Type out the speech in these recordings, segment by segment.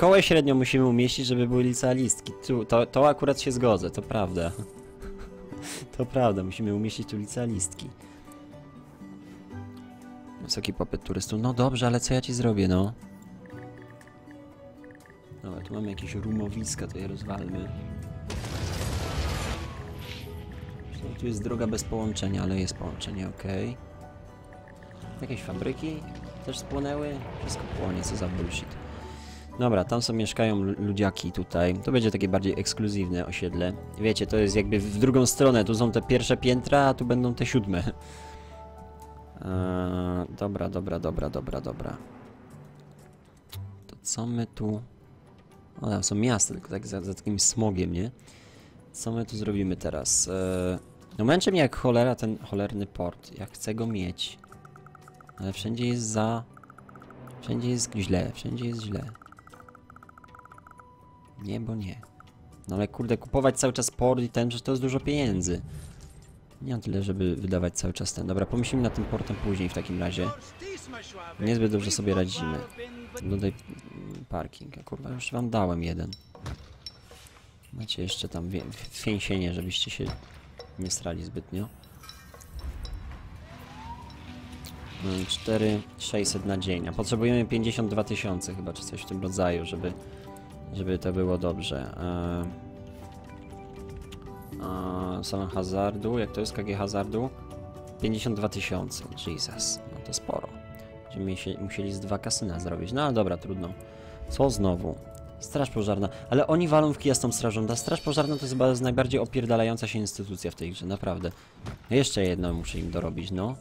Szkołę średnią musimy umieścić, żeby były licealistki. Tu, to, to akurat się zgodzę, to prawda. To prawda, musimy umieścić tu licealistki. Wysoki popyt turystów. No dobrze, ale co ja ci zrobię, no? Dobra, tu mamy jakieś rumowiska, to je rozwalmy. Tu jest droga bez połączenia, ale jest połączenie, ok. Jakieś fabryki też spłonęły? Wszystko płonie, co za bullshit. Dobra, tam są mieszkają lu- ludziaki tutaj. To będzie takie bardziej ekskluzywne osiedle. Wiecie, to jest jakby w drugą stronę. Tu są te pierwsze piętra, a tu będą te siódme. Eee, dobra, dobra, dobra, dobra, dobra. To co my tu... O, tam są miasta, tylko tak za, za takim smogiem, nie? Co my tu zrobimy teraz? Eee, no męczy mnie jak cholera ten cholerny port. Ja chcę go mieć. Ale wszędzie jest za... Wszędzie jest źle, wszędzie jest źle. Nie, bo nie. No ale kurde, kupować cały czas port i ten, że to jest dużo pieniędzy. Nie mam tyle, żeby wydawać cały czas ten. Dobra, pomyślimy nad tym portem później w takim razie. Niezbyt dobrze sobie radzimy. Dodaj mm, parking. Kurwa, już wam dałem jeden. Macie jeszcze tam więzienie, żebyście się nie strali zbytnio. 4 600 na dzień, a potrzebujemy 52 tysiące chyba, czy coś w tym rodzaju, żeby, żeby to było dobrze. Eee, salon hazardu, jak to jest KG hazardu? 52 tysiące, Jesus, no to sporo. Będziemy musieli z dwa kasyna zrobić, no ale dobra, trudno. Co znowu? Straż pożarna, ale oni walą w kija z tą strażą. Ta straż pożarna to jest chyba najbardziej opierdalająca się instytucja w tej grze, naprawdę. Jeszcze jedno muszę im dorobić, no.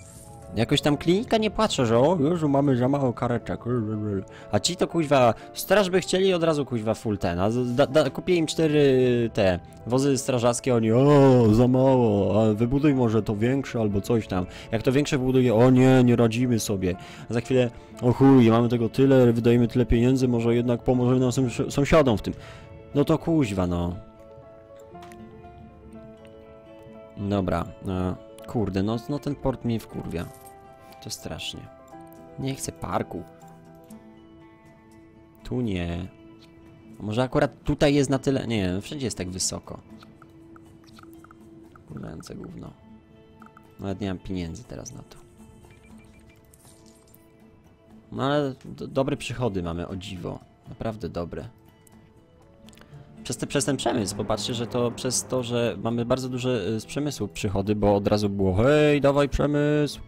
Jakoś tam klinika nie płacze, że o, Jezu, mamy za mało kareczek. A ci to kuźwa, straż by chcieli od razu kuźwa full ten, a da, da, kupię im cztery te wozy strażackie, oni o, za mało, a wybuduj może to większe albo coś tam. Jak to większe wybuduje, o nie, nie radzimy sobie. A za chwilę, o chuj, mamy tego tyle, wydajemy tyle pieniędzy, może jednak pomożemy nam sąsi- sąsiadom w tym. No to kuźwa, no. Dobra, e, kurde, no, no ten port mnie wkurwia. To strasznie. Nie chcę parku. Tu nie. A Może akurat tutaj jest na tyle... Nie, wszędzie jest tak wysoko. Kurwające gówno. Nawet nie mam pieniędzy teraz na to. No ale do, dobre przychody mamy, o dziwo. Naprawdę dobre. Przez, te, przez ten przemysł, bo patrzcie, że to przez to, że mamy bardzo duże y, z przemysłu przychody, bo od razu było hej, dawaj przemysł.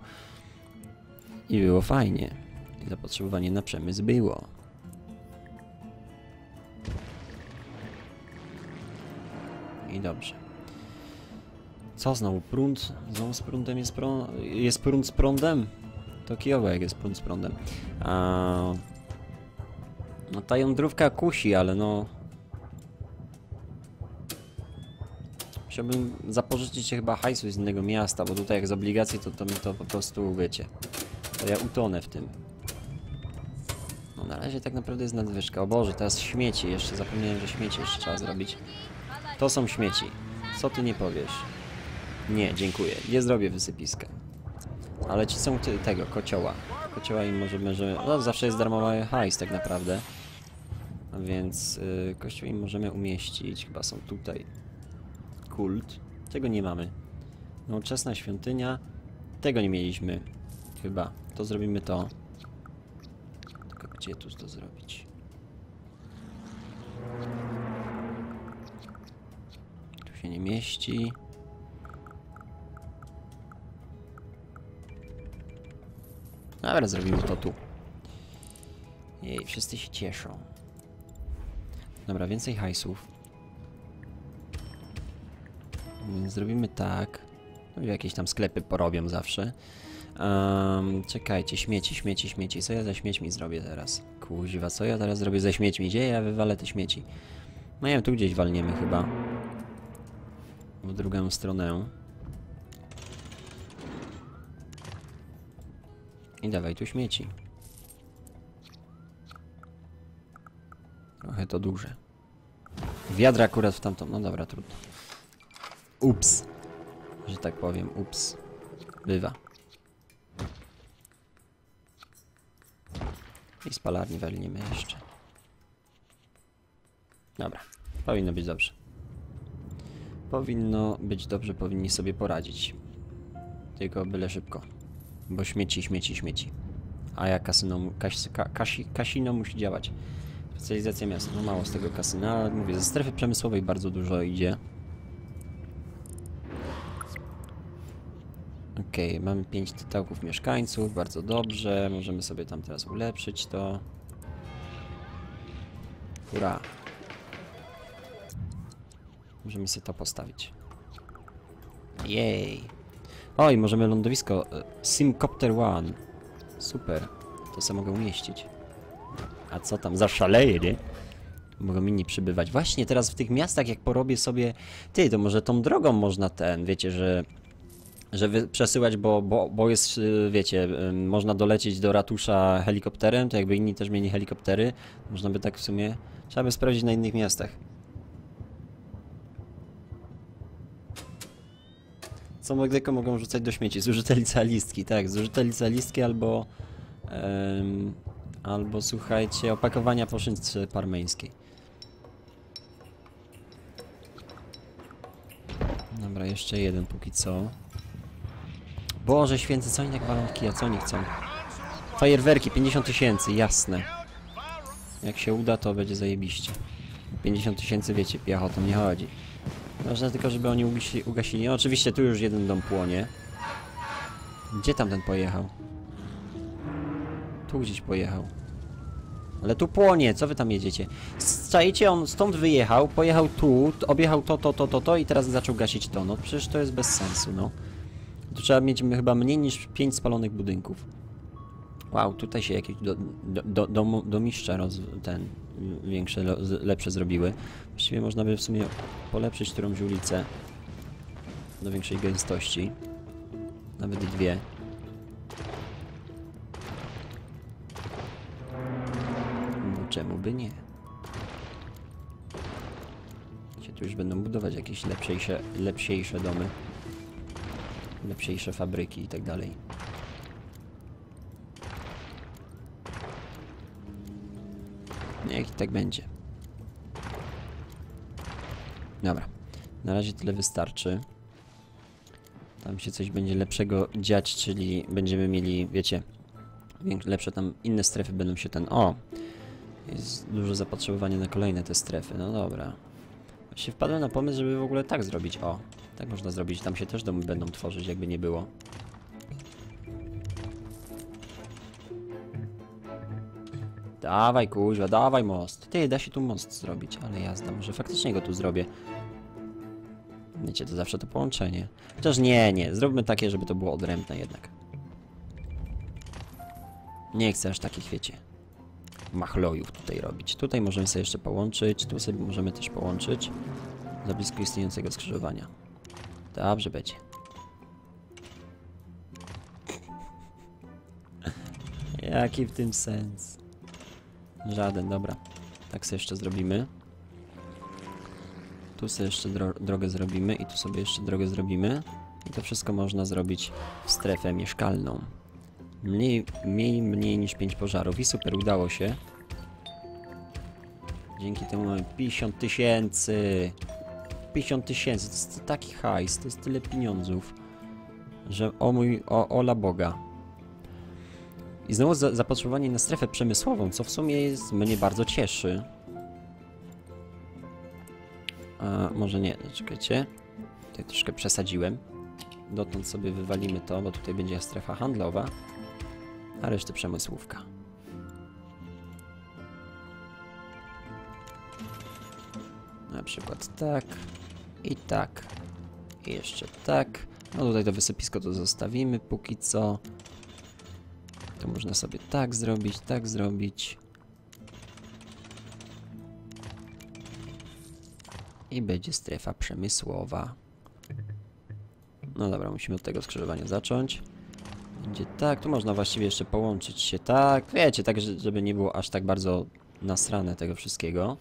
I było fajnie. I zapotrzebowanie na przemysł było. I dobrze. Co znowu? Prąd? Znowu z prądem jest prąd? Jest prąd z prądem? To kijowe jak jest prąd z prądem. A... No ta jądrówka kusi, ale no... Chciałbym zapożyczyć się chyba hajsu z innego miasta, bo tutaj jak z obligacji to, to mi to po prostu, wiecie, to ja utonę w tym. No na razie tak naprawdę jest nadwyżka. O Boże, teraz śmieci jeszcze, zapomniałem, że śmieci jeszcze trzeba zrobić. To są śmieci. Co ty nie powiesz? Nie, dziękuję. Nie zrobię wysypiska. Ale ci są tego, kocioła. Kocioła im możemy, że... No zawsze jest darmowy hajs tak naprawdę. Więc y, kościół im możemy umieścić. Chyba są tutaj. Kult. Tego nie mamy. Nowoczesna świątynia. Tego nie mieliśmy. Chyba. To zrobimy to. Tylko gdzie tu to zrobić? Tu się nie mieści. Dobra, zrobimy to tu. Jej, wszyscy się cieszą. Dobra, więcej hajsów. Więc zrobimy tak. No, jakieś tam sklepy porobią zawsze. Um, czekajcie, śmieci, śmieci, śmieci. Co ja ze śmiećmi zrobię teraz? Kuźwa, co ja teraz zrobię ze śmiećmi? Gdzie ja wywalę te śmieci? No wiem, tu gdzieś walniemy chyba. W drugą stronę. I dawaj tu śmieci. Trochę to duże. Wiadra akurat w tamtą. No dobra, trudno. Ups. Że tak powiem, ups. Bywa. I spalarni walniemy jeszcze. Dobra, powinno być dobrze. Powinno być dobrze, powinni sobie poradzić. Tylko byle szybko. Bo śmieci, śmieci, śmieci. A jak kasyno, kas, ka, kasi, kasino musi działać. Specjalizacja miasta. No mało z tego kasyna, mówię, ze strefy przemysłowej bardzo dużo idzie. Mamy 5 tytałków mieszkańców, bardzo dobrze. Możemy sobie tam teraz ulepszyć to. Hurra. Możemy sobie to postawić. Jej. Oj, możemy lądowisko e, Simcopter One. Super. To sobie mogę umieścić. A co tam, zaszaleje, nie? Mogą inni przybywać. Właśnie teraz w tych miastach, jak porobię sobie... Ty, to może tą drogą można ten, wiecie, że... Że przesyłać, bo, bo, bo jest, y, wiecie, można dolecieć do ratusza helikopterem, to jakby inni też mieli helikoptery. Można by tak w sumie... Trzeba by sprawdzić na innych miastach. Co Magdeko mogą rzucać do śmieci? Zużyte licealistki, tak, zużyte licealistki albo... em, albo słuchajcie, opakowania poszyncy parmeńskiej. Dobra, jeszcze jeden póki co. Boże święty, co oni tak walą kija, co oni chcą? Fajerwerki, 50 tysięcy, jasne. Jak się uda, to będzie zajebiście. 50 tysięcy, wiecie, to nie chodzi. Ważne tylko, żeby oni ugasili, ugasili. No, oczywiście tu już jeden dom płonie. Gdzie tam ten pojechał? Tu gdzieś pojechał. Ale tu płonie, co wy tam jedziecie? Czajcie, on stąd wyjechał, pojechał tu, objechał to, to, to, to, to i teraz zaczął gasić to. No przecież to jest bez sensu, no. Tu trzeba mieć chyba mniej niż 5 spalonych budynków. Wow, tutaj się jakieś do, do, do, do, domiszcza roz, ten, większe, lepsze zrobiły. Właściwie można by w sumie polepszyć którąś ulicę do większej gęstości. Nawet dwie. Bo czemu by nie? Się tu już będą budować jakieś lepszejsze, lepsiejsze domy. Lepsiejsze fabryki i tak dalej. Niech i tak będzie. Dobra. Na razie tyle wystarczy. Tam się coś będzie lepszego dziać, czyli będziemy mieli, wiecie, lepsze tam inne strefy będą się ten. O! Jest dużo zapotrzebowanie na kolejne te strefy. No dobra. Właśnie wpadłem na pomysł, żeby w ogóle tak zrobić. O, tak można zrobić. Tam się też domy będą tworzyć, jakby nie było. Dawaj kuźwa, dawaj most. Ty, da się tu most zrobić, ale jazda, może faktycznie go tu zrobię. Wiecie, to zawsze to połączenie. Chociaż nie, nie, zróbmy takie, żeby to było odrębne jednak. Nie chcę aż takich, wiecie, machlojów tutaj robić. Tutaj możemy sobie jeszcze połączyć, tu sobie możemy też połączyć za blisko istniejącego skrzyżowania. Dobrze będzie. Jaki w tym sens? Żaden, dobra. Tak sobie jeszcze zrobimy. Tu sobie jeszcze dro drogę zrobimy i tu sobie jeszcze drogę zrobimy. I to wszystko można zrobić w strefę mieszkalną. Mniej, mniej, mniej niż 5 pożarów i super, udało się. Dzięki temu mamy 50 tysięcy. 50 tysięcy, to jest taki hajs, to jest tyle pieniądzów, że o mój, o, ola Boga. I znowu za, zapotrzebowanie na strefę przemysłową, co w sumie jest, mnie bardzo cieszy. A, może nie, czekajcie. Tutaj troszkę przesadziłem. Dotąd sobie wywalimy to, bo tutaj będzie strefa handlowa, a resztę przemysłówka. Na przykład tak i tak. I jeszcze tak. No tutaj to wysypisko to zostawimy póki co. To można sobie tak zrobić, tak zrobić. I będzie strefa przemysłowa. No dobra, musimy od tego skrzyżowania zacząć. Będzie tak, tu można właściwie jeszcze połączyć się tak, wiecie, tak, że- żeby nie było aż tak bardzo nasrane tego wszystkiego.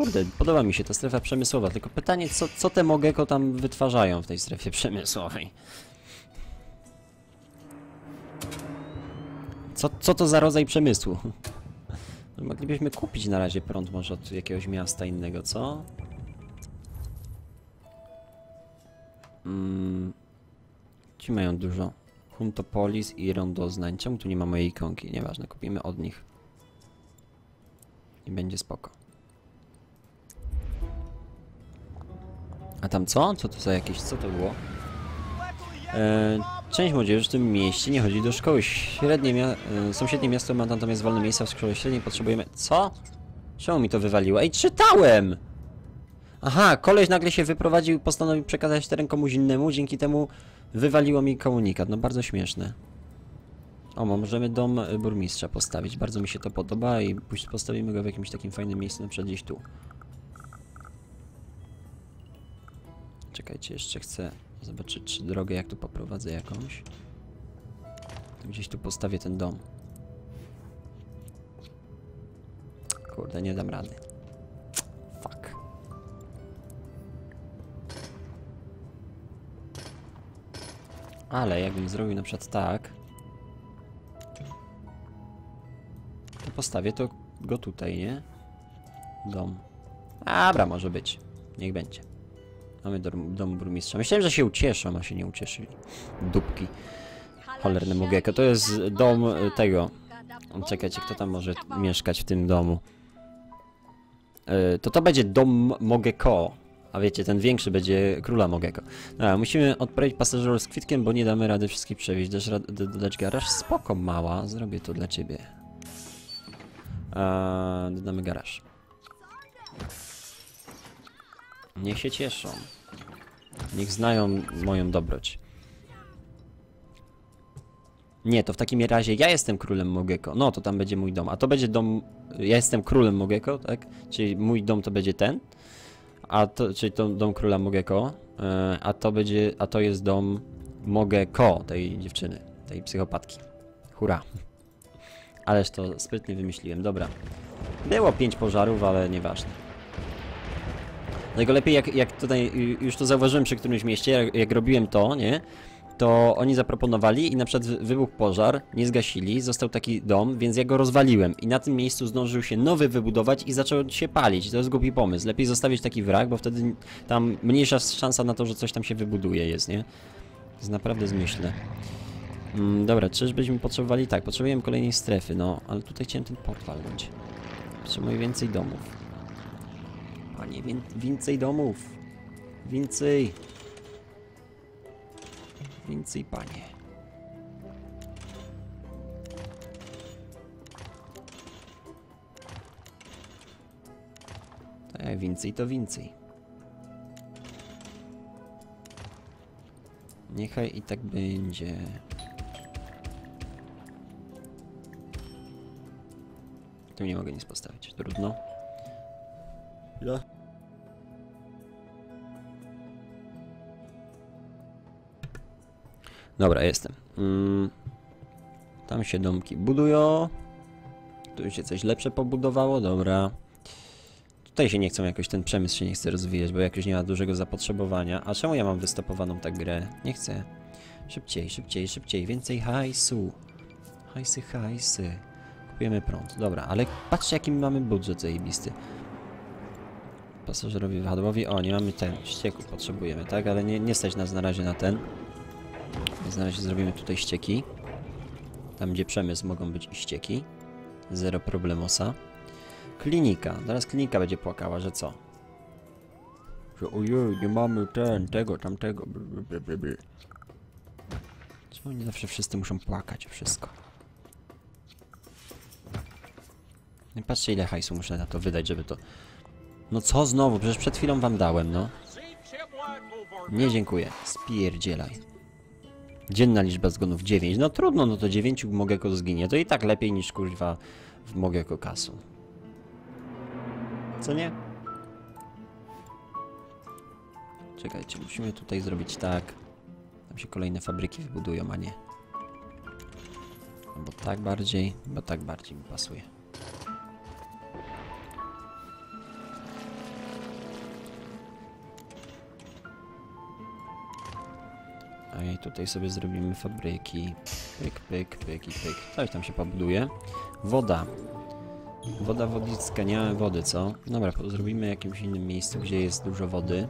Kurde, podoba mi się ta strefa przemysłowa, tylko pytanie, co, co te Mogeko tam wytwarzają w tej strefie przemysłowej? Co, co to za rodzaj przemysłu? No, Moglibyśmy kupić na razie prąd może od jakiegoś miasta innego, co? Mm, ci mają dużo. Huntopolis i Rondoznań. Czemu tu nie ma mojej ikonki? Nieważne, kupimy od nich. I będzie spoko. A tam co? Co to za jakieś... co to było? E, część młodzieży w tym mieście nie chodzi do szkoły. Średnie mia e, sąsiednie miasto ma natomiast wolne miejsca w szkole średniej. Potrzebujemy... Co? Czemu mi to wywaliło? Ej, czytałem! Aha, koleś nagle się wyprowadził i postanowił przekazać teren komuś innemu, dzięki temu wywaliło mi komunikat. No bardzo śmieszne. O, możemy dom y, burmistrza postawić. Bardzo mi się to podoba i postawimy go w jakimś takim fajnym miejscu, na przykład gdzieś tu. Czekajcie, jeszcze chcę zobaczyć, czy drogę jak tu poprowadzę jakąś. Gdzieś tu postawię ten dom. Kurde, nie dam rady. Fuck. Ale jakbym zrobił na przykład tak, to postawię to go tutaj, nie? Dom. Dobra, może być. Niech będzie. Mamy dom, burmistrza. Myślałem, że się ucieszą, a się nie ucieszyli. Dupki. Cholerne Mogeko. To jest dom y, tego. Czekajcie, kto tam może mieszkać w tym domu? Y, To to będzie dom Mogeko. A wiecie, ten większy będzie króla Mogeko. Dobra, musimy odprawić pasażerów z kwitkiem, bo nie damy rady wszystkich przewieźć. Dasz dodać garaż? Spoko, mała. Zrobię to dla ciebie. A, dodamy garaż. Niech się cieszą. Niech znają moją dobroć. Nie, to w takim razie ja jestem królem Mogeko. No, to tam będzie mój dom. A to będzie dom... Ja jestem królem Mogeko, tak? Czyli mój dom to będzie ten. A to, czyli to dom króla Mogeko. e, A to będzie... A to jest dom Mogeko, tej dziewczyny. Tej psychopatki. Hurra. Ależ to sprytnie wymyśliłem. Dobra. Było pięć pożarów, ale nieważne. Dlatego lepiej, jak, jak tutaj już to zauważyłem przy którymś mieście, jak, jak robiłem to, nie? To oni zaproponowali i na przykład wy- wybuchł pożar, nie zgasili, został taki dom, więc ja go rozwaliłem i na tym miejscu zdążył się nowy wybudować i zaczął się palić. To jest głupi pomysł. Lepiej zostawić taki wrak, bo wtedy tam mniejsza szansa na to, że coś tam się wybuduje jest, nie? To jest naprawdę zmyślne. Mm, dobra, czyżbyśmy potrzebowali? Tak, potrzebujemy kolejnej strefy, no, ale tutaj chciałem ten port walnąć. Potrzebuję więcej domów. Panie, wię więcej domów. Więcej. Więcej, panie. Tak, więcej to więcej. Niechaj i tak będzie. Tu nie mogę nic postawić. Trudno. Ile? Dobra, jestem. Mm, tam się domki budują. Tu się coś lepsze pobudowało, dobra. Tutaj się nie chcą jakoś, ten przemysł się nie chce rozwijać, bo jakoś nie ma dużego zapotrzebowania. A czemu ja mam wystopowaną tę grę? Nie chcę. Szybciej, szybciej, szybciej, więcej hajsu. Hajsy, hajsy. Kupujemy prąd, dobra, ale patrzcie jaki mamy budżet zajebisty. Pasażerowie wahadłowi, o nie mamy ten, ścieku potrzebujemy, tak? Ale nie, nie stać nas na razie na ten. Więc na razie zrobimy tutaj ścieki. Tam gdzie przemysł mogą być i ścieki. Zero problemosa. Klinika, zaraz klinika będzie płakała, że co? Że ojej, nie mamy ten, tego, tamtego. bl, nie zawsze wszyscy muszą płakać wszystko? Nie patrzcie ile hajsu muszę na to wydać, żeby to... No co znowu? Przecież przed chwilą wam dałem, no. Nie dziękuję. Spierdzielaj. Dzienna liczba zgonów 9. No trudno, no to 9 Mogeko zginie. To i tak lepiej niż kurwa w Mogeko kasu. Co nie? Czekajcie, musimy tutaj zrobić tak. Tam się kolejne fabryki wybudują, a nie. Bo tak bardziej, bo tak bardziej mi pasuje. A i tutaj sobie zrobimy fabryki. Pyk, pyk, pyk i pyk. Coś tam się pobuduje. Woda. Woda wodicka, nie mamy wody, co? Dobra, zrobimy jakimś innym miejscu, gdzie jest dużo wody.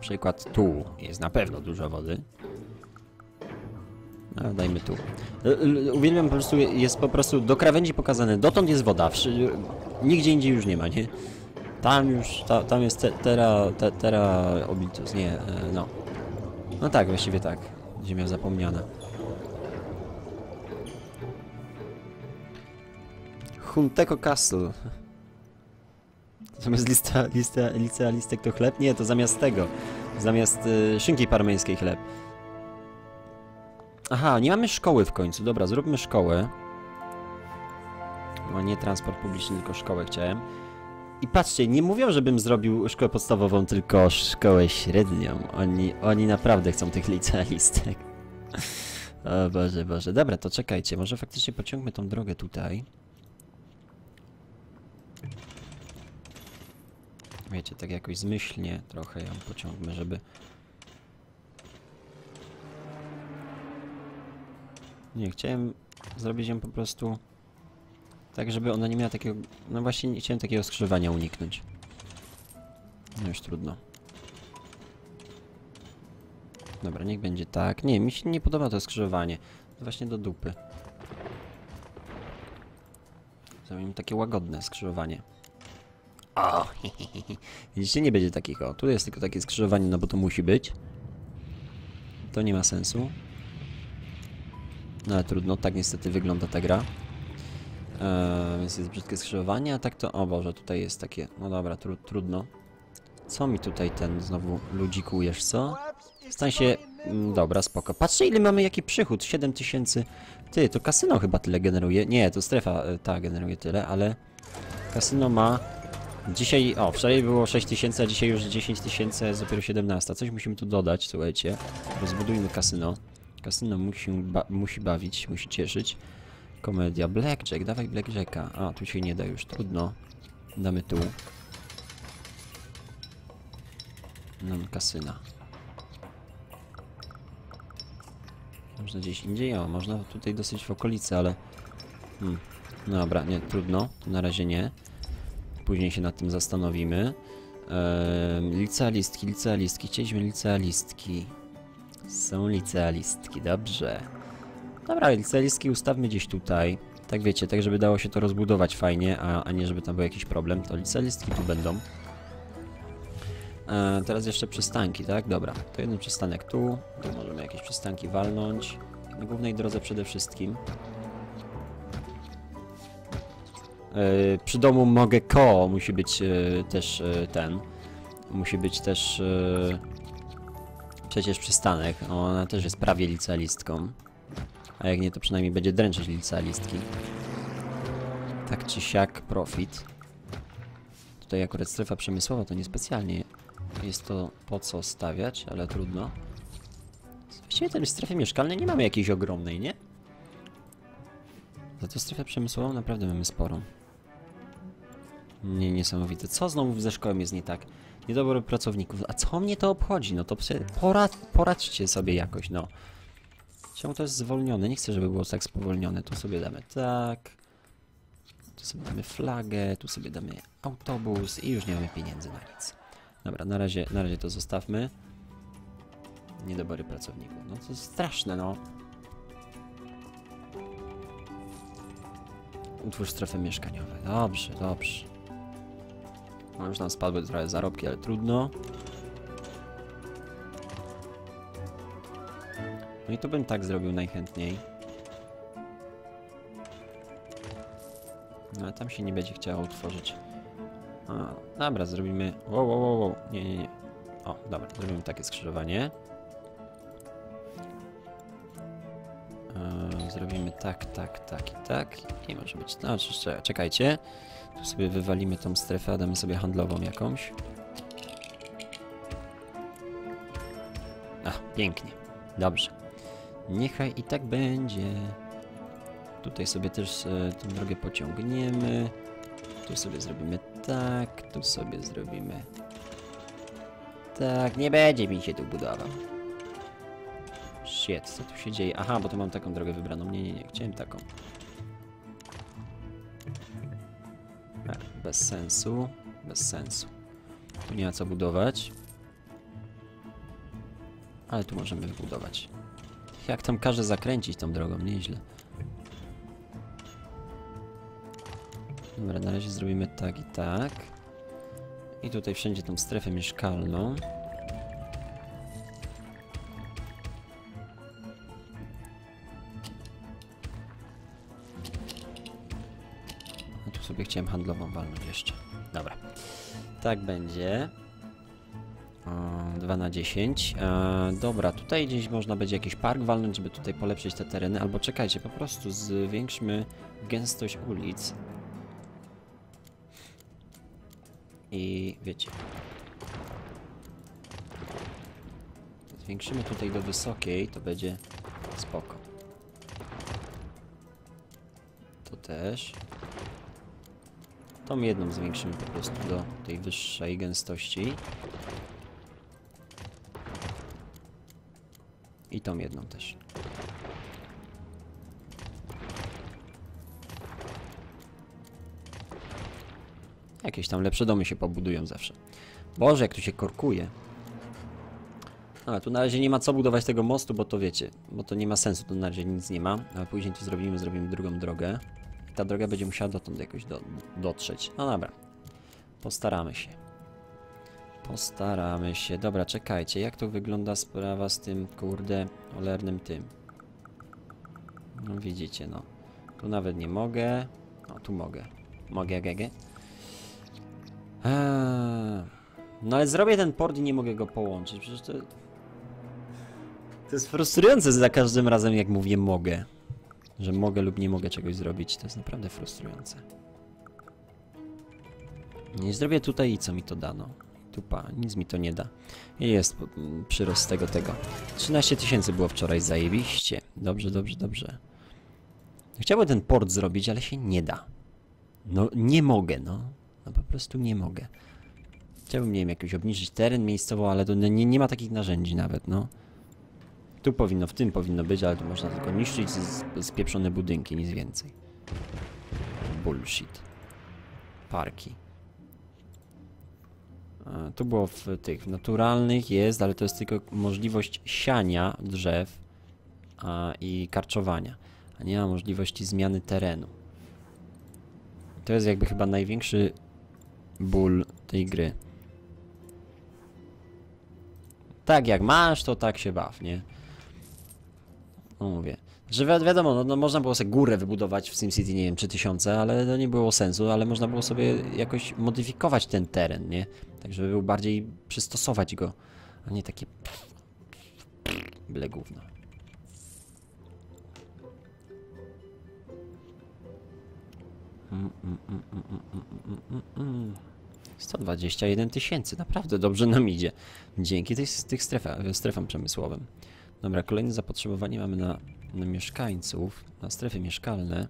Przykład tu jest na pewno dużo wody. No, dajmy tu. Uwielbiam po prostu, jest po prostu do krawędzi pokazane, dotąd jest woda, wszy- nigdzie indziej już nie ma, nie? Tam już, ta, tam jest te, tera, te, tera oblitus, nie, e, no. No tak, właściwie tak. Ziemia zapomniana. Hunteko Castle. Zamiast lista, lista, lista, listek to chleb? Nie, to zamiast tego. Zamiast y, szynki parmeńskiej chleb. Aha, nie mamy szkoły w końcu. Dobra, zróbmy szkołę. No nie transport publiczny, tylko szkołę chciałem. I patrzcie, nie mówią, żebym zrobił szkołę podstawową, tylko szkołę średnią. Oni, oni naprawdę chcą tych licealistek. O Boże, Boże. Dobra, to czekajcie, może faktycznie pociągmy tą drogę tutaj. Wiecie, tak jakoś zmyślnie trochę ją pociągmy, żeby... Nie, chciałem zrobić ją po prostu tak, żeby ona nie miała takiego... No właśnie, nie chciałem takiego skrzyżowania uniknąć. No już trudno. Dobra, niech będzie tak. Nie, mi się nie podoba to skrzyżowanie. Właśnie do dupy. Zrobimy takie łagodne skrzyżowanie. O, Widzicie, nie będzie takich. O, tu jest tylko takie skrzyżowanie, no bo to musi być. To nie ma sensu. No ale trudno, tak niestety wygląda ta gra. Eee, więc jest brzydkie skrzyżowanie, a tak to... O Boże, tutaj jest takie... No dobra, tru, trudno. Co mi tutaj ten znowu ludzikujesz, co? Stań się... Mm, dobra, spoko. Patrzcie ile mamy, jaki przychód. 7000... Ty, to kasyno chyba tyle generuje. Nie, to strefa e, ta generuje tyle, ale... Kasyno ma... Dzisiaj... O, wczoraj było 6000, a dzisiaj już 10 tysięcy, jest dopiero 17. Coś musimy tu dodać, słuchajcie. Rozbudujmy kasyno. Kasyno musi, ba musi bawić, musi cieszyć. Komedia. Blackjack, dawaj Blackjacka. A, tu się nie da już, trudno. Damy tu. Nam kasyna. Można gdzieś indziej? O, można tutaj dosyć w okolicy, ale... Hmm. No dobra, nie, trudno. Na razie nie. Później się nad tym zastanowimy. Eee, licealistki, licealistki. Chcieliśmy licealistki. Są licealistki, dobrze. Dobra, licealistki ustawmy gdzieś tutaj. Tak wiecie, tak żeby dało się to rozbudować fajnie, a, a nie żeby tam był jakiś problem. To licealistki tu będą. E, teraz jeszcze przystanki, tak? Dobra, to jeden przystanek tu. Tu możemy jakieś przystanki walnąć. Na głównej drodze przede wszystkim. E, przy domu mogę ko, musi być e, też e, ten. Musi być też e, przecież przystanek. Ona też jest prawie licealistką. A jak nie, to przynajmniej będzie dręczyć licealistki. Tak czy siak profit. Tutaj akurat strefa przemysłowa to niespecjalnie jest to po co stawiać, ale trudno. Właściwie tej strefy mieszkalnej nie mamy jakiejś ogromnej, nie? Za to strefę przemysłową naprawdę mamy sporą. Nie, niesamowite. Co znowu ze szkołą jest nie tak? Niedobór pracowników. A co mnie to obchodzi? No to porad, poradźcie sobie jakoś, no. Czemu to jest zwolnione? Nie chcę, żeby było tak spowolnione. Tu sobie damy tak. Tu sobie damy flagę, tu sobie damy autobus i już nie mamy pieniędzy na nic. Dobra, na razie, na razie to zostawmy. Niedobory pracowników. No to jest straszne, no. Utwórz strefy mieszkaniowe. Dobrze, dobrze. No już nam spadły trochę zarobki, ale trudno. No i to bym tak zrobił najchętniej. No ale tam się nie będzie chciało utworzyć. A, dobra, zrobimy... Wow, wow, wow, wow. Nie, nie, nie. O, dobra, zrobimy takie skrzyżowanie. Eee, zrobimy tak, tak, tak i tak. I może być... No, czekajcie. Tu sobie wywalimy tą strefę, a damy sobie handlową jakąś. Ach, pięknie. Dobrze. Niechaj i tak będzie. Tutaj sobie też e, tę drogę pociągniemy. Tu sobie zrobimy tak, tu sobie zrobimy tak. Nie będzie mi się tu budował. Shit, co tu się dzieje? Aha, bo to mam taką drogę wybraną. Nie, nie, nie, chciałem taką. E, Bez sensu, bez sensu. Tu nie ma co budować. Ale tu możemy wybudować. Jak tam każe zakręcić tą drogą, nieźle. Dobra, na razie zrobimy tak i tak. I tutaj wszędzie tą strefę mieszkalną. A tu sobie chciałem handlową walnąć jeszcze. Dobra. Tak będzie. O, 2 na 10. E, dobra, tutaj gdzieś można będzie jakiś park walnąć, żeby tutaj polepszyć te tereny. Albo czekajcie, po prostu zwiększmy gęstość ulic. I wiecie. Zwiększymy tutaj do wysokiej, to będzie spoko. To też. Tą jedną zwiększymy po prostu do tej wyższej gęstości. I tą jedną też. Jakieś tam lepsze domy się pobudują zawsze. Boże, jak tu się korkuje. Ale tu na razie nie ma co budować tego mostu, bo to wiecie, bo to nie ma sensu, tu na razie nic nie ma, ale później tu zrobimy, zrobimy drugą drogę. I ta droga będzie musiała dotąd jakoś do, dotrzeć. No dobra, postaramy się. Postaramy się. Dobra, czekajcie, jak to wygląda sprawa z tym, kurde, cholernym tym. No widzicie, no. Tu nawet nie mogę. No, tu mogę. Mogę, gege. Eee, no ale zrobię ten port i nie mogę go połączyć. Przecież to... To jest frustrujące za każdym razem, jak mówię mogę. Że mogę lub nie mogę czegoś zrobić. To jest naprawdę frustrujące. Nie zrobię tutaj i co mi to dano? Tupa, nic mi to nie da. Jest przyrost tego, tego. 13 tysięcy było wczoraj, zajebiście. Dobrze, dobrze, dobrze. Chciałbym ten port zrobić, ale się nie da. No, nie mogę, no. No po prostu nie mogę. Chciałbym, nie wiem, jakoś obniżyć teren miejscowo, ale to nie, nie ma takich narzędzi nawet, no. Tu powinno, w tym powinno być, ale tu można tylko niszczyć z- spieprzone budynki, nic więcej. Bullshit. Parki. E, Tu było w tych naturalnych jest, ale to jest tylko możliwość siania drzew a, i karczowania, a nie ma możliwości zmiany terenu. To jest jakby chyba największy ból tej gry. Tak jak masz, to tak się baw, nie? No mówię. Że wi wiadomo, no, no można było sobie górę wybudować w SimCity, nie wiem, 3000, ale to nie było sensu, ale można było sobie jakoś modyfikować ten teren, nie? Tak, żeby był bardziej przystosować go, a nie takie byle gówno. Mm, mm, mm, mm, mm, mm, mm, mm. 121 tysięcy, naprawdę dobrze nam idzie. Dzięki tej, tych strefa, strefom przemysłowym. Dobra, kolejne zapotrzebowanie mamy na mieszkańców, na strefy mieszkalne.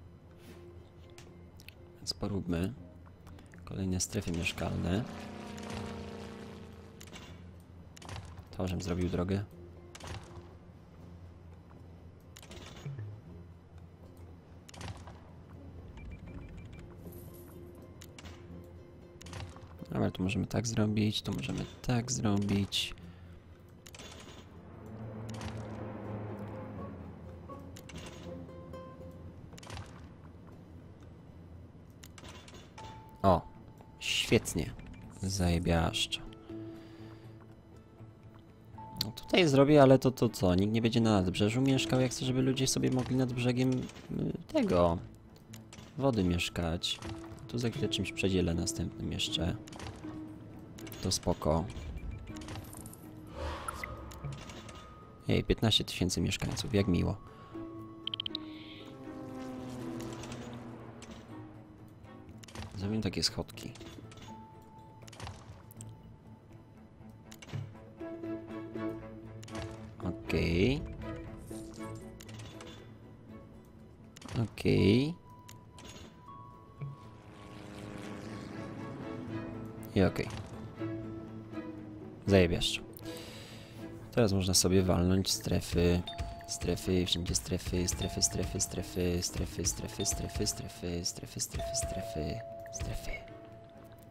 Więc poróbmy. Kolejne strefy mieszkalne. To, żem zrobił drogę. Dobra, tu możemy tak zrobić, tu możemy tak zrobić. O, świetnie. Zajebiaszczo. No tutaj zrobię, ale to, to co? Nikt nie będzie na nadbrzeżu mieszkał. Ja chcę, żeby ludzie sobie mogli nad brzegiem y, tego wody mieszkać. Tu za chwilę czymś przedzielę następnym jeszcze. To spoko. Jej, 15 tysięcy mieszkańców, jak miło. Zrobimy takie schodki. Okej. Okej. I okej. Zajebiaszczo. Teraz można sobie walnąć strefy Strefy, wszędzie strefy, strefy, strefy, strefy, strefy, strefy, strefy, strefy, strefy, strefy, strefy, strefy,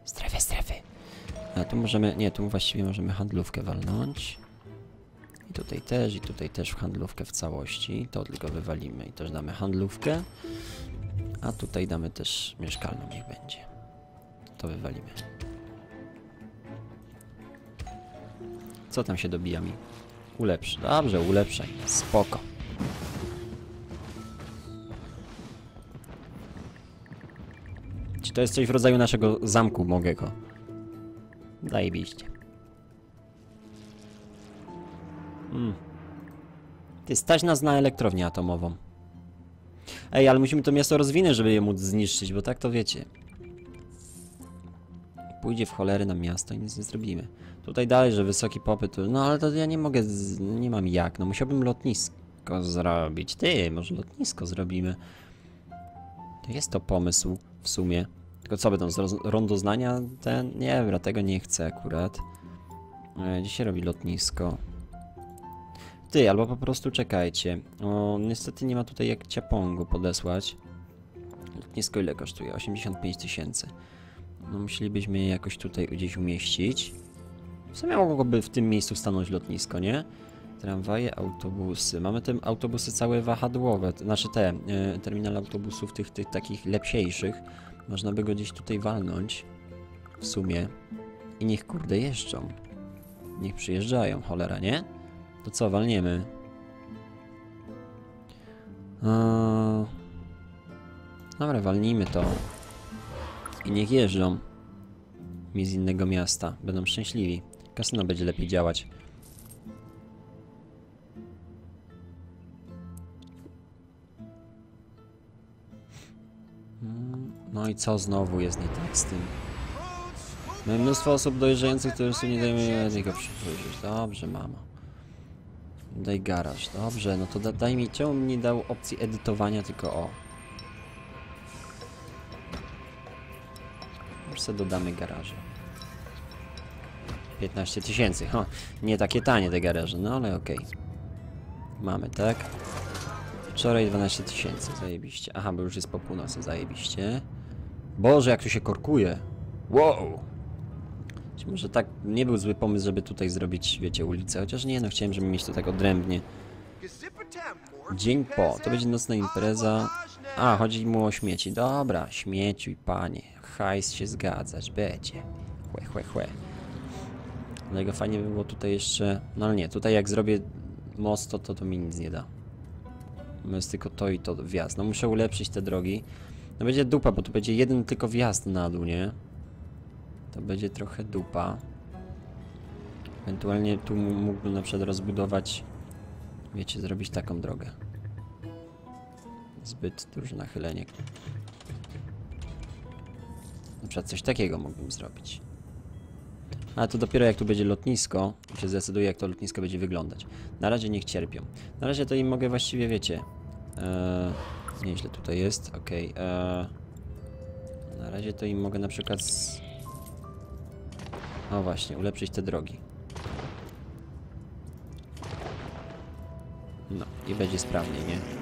strefy, strefy. A tu możemy, nie, tu właściwie możemy handlówkę walnąć. I tutaj też, i tutaj też w handlówkę w całości. To tylko wywalimy i też damy handlówkę. A tutaj damy też mieszkalną, niech będzie. To wywalimy. Co tam się dobija mi? Ulepsz. Dobrze, ulepszaj. Spoko. To jest coś w rodzaju naszego zamku mogego? Zajebiście. Hmm. Ty stać nas na elektrownię atomową. Ej, ale musimy to miasto rozwinąć, żeby je móc zniszczyć, bo tak to wiecie. Pójdzie w cholery na miasto i nic nie zrobimy. Tutaj dalej, że wysoki popyt, no ale to ja nie mogę, z... nie mam jak, no musiałbym lotnisko zrobić. Ty, może lotnisko zrobimy. To jest to pomysł w sumie. Tylko co tam, z rondoznania ten? Nie, dobra, tego nie chcę akurat. E, Gdzie się robi lotnisko? Ty, albo po prostu czekajcie. O, niestety nie ma tutaj jak ciapongu podesłać. Lotnisko ile kosztuje? 85 tysięcy. No musielibyśmy je jakoś tutaj gdzieś umieścić. W sumie mogłoby w tym miejscu stanąć lotnisko, nie? Tramwaje, autobusy. Mamy te autobusy całe wahadłowe, znaczy te e, terminale autobusów tych, tych takich lepsiejszych. Można by go gdzieś tutaj walnąć. W sumie. I niech kurde jeżdżą. Niech przyjeżdżają, cholera, nie? To co, walniemy? Eee... Dobra, walnijmy to. I niech jeżdżą. Mi z innego miasta. Będą szczęśliwi. Kasyno będzie lepiej działać. Mm, No i co znowu jest nie tak z tym? Mamy mnóstwo osób dojeżdżających, które sobie nie dajemy niego przywrócić. Dobrze, mamo. Daj garaż. Dobrze, no to da, daj mi... Czemu mi nie dał opcji edytowania, tylko o. Już sobie dodamy garaże. 15 tysięcy. Nie takie tanie te garaże, no ale okej. Mamy, tak? Wczoraj 12 tysięcy, zajebiście. Aha, bo już jest po północy, zajebiście. Boże, jak tu się korkuje. Wow! Może tak nie był zły pomysł, żeby tutaj zrobić, wiecie, ulicę? Chociaż nie, no chciałem, żeby mieć to tak odrębnie. Dzień po, to będzie nocna impreza. A, chodzi mu o śmieci. Dobra, śmieciuj, panie. Hajs się zgadzać, będzie. Chłe, chłe, chłe. Dlatego fajnie by było tutaj jeszcze... No ale nie, tutaj jak zrobię most, to, to, to mi nic nie da. No jest tylko to i to wjazd. No muszę ulepszyć te drogi. No będzie dupa, bo tu będzie jeden tylko wjazd na dół, nie? To będzie trochę dupa. Ewentualnie tu mógłbym na przykład rozbudować, wiecie, zrobić taką drogę. Zbyt duże nachylenie. Na przykład coś takiego mógłbym zrobić. Ale to dopiero jak tu będzie lotnisko, się zdecyduje jak to lotnisko będzie wyglądać. Na razie niech cierpią. Na razie to im mogę właściwie, wiecie... Eee, nieźle tutaj jest, okej. eee, na razie to im mogę na przykład... Z... O właśnie, ulepszyć te drogi. No, i będzie sprawniej, nie?